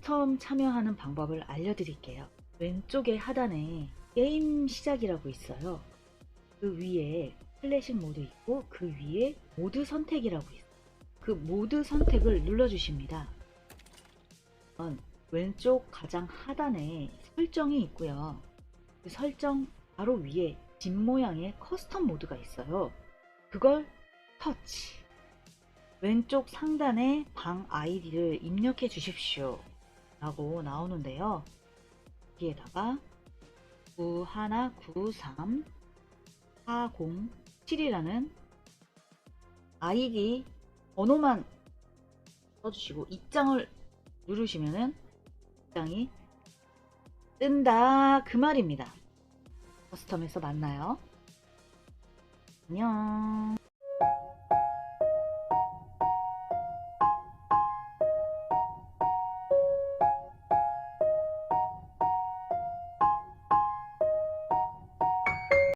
처음 참여하는 방법을 알려드릴게요. 왼쪽에 하단에 게임 시작이라고 있어요. 그 위에 클래식 모드 있고 그 위에 모드 선택이라고 있어요. 그 모드 선택을 눌러주십니다. 왼쪽 가장 하단에 설정이 있고요. 그 설정 바로 위에 집 모양의 커스텀 모드가 있어요. 그걸 터치. 왼쪽 상단에 방 아이디를 입력해 주십시오. 라고 나오는데요. 여기에다가 9193 407이라는 아이디 번호만 써주시고 입장을 누르시면은 입장이 뜬다 그 말입니다. 커스텀에서 만나요. 안녕.